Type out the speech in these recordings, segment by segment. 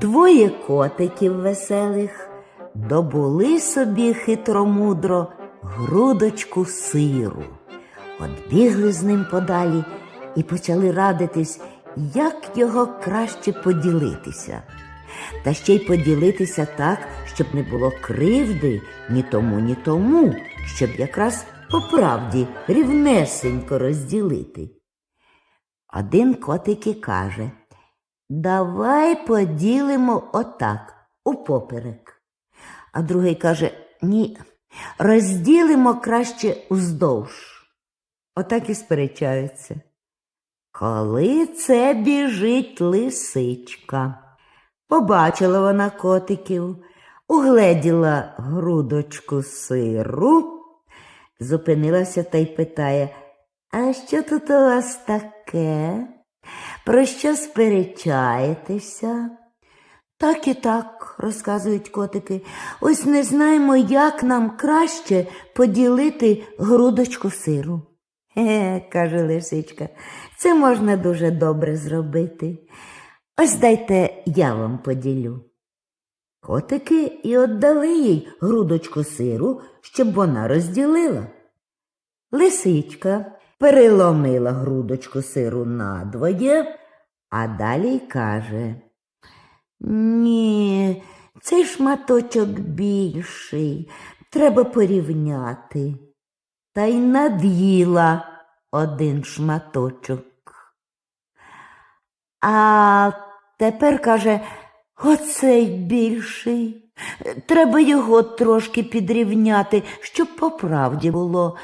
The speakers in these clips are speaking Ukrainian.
Двоє котиків веселих добули собі хитромудро грудочку сиру. От бігли з ним подалі і почали радитись, як його краще поділитися. Та ще й поділитися так, щоб не було кривди ні тому, ні тому, щоб якраз по правді рівнесенько розділити. Один котик і каже Давай поділимо отак, упоперек. А другий каже Ні, розділимо краще уздовж. Отак і сперечаються. Коли це біжить лисичка. Побачила вона котиків, угледіла грудочку сиру, зупинилася та й питає, а що тут у вас таке? Про що сперечаєтеся? Так і так, розказують котики. Ось не знаємо, як нам краще поділити грудочку сиру. Е, каже лисичка, це можна дуже добре зробити. Ось дайте я вам поділю. Котики і віддали їй грудочку сиру, щоб вона розділила. Лисичка переломила грудочку сиру надвоє, а далі й каже Ні, цей шматочок більший, треба порівняти. Та й над'їла один шматочок. А тепер каже, оцей більший. Треба його трошки підрівняти, щоб по правді було.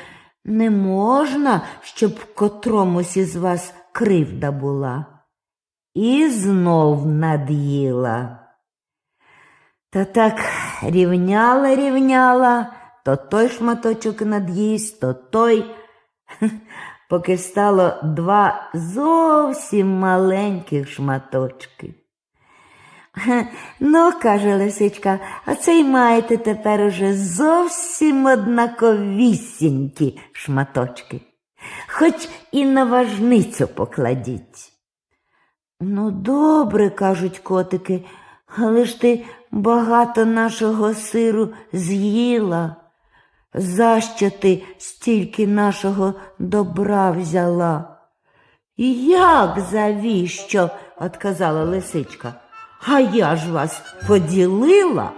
Не можна, щоб котромусь із вас кривда була. І знов над'їла. Та так рівняла, рівняла, то той шматочок над'їсть, то той, поки стало два зовсім маленьких шматочки. Ну, каже лисичка, а це маєте тепер уже зовсім однаковісінькі шматочки. Хоч і на важницю покладіть. Ну, добре, кажуть котики, але ж ти багато нашого сиру з'їла. За що ти стільки нашого добра взяла? Як завіщо? отказала лисичка. А я ж вас поділила.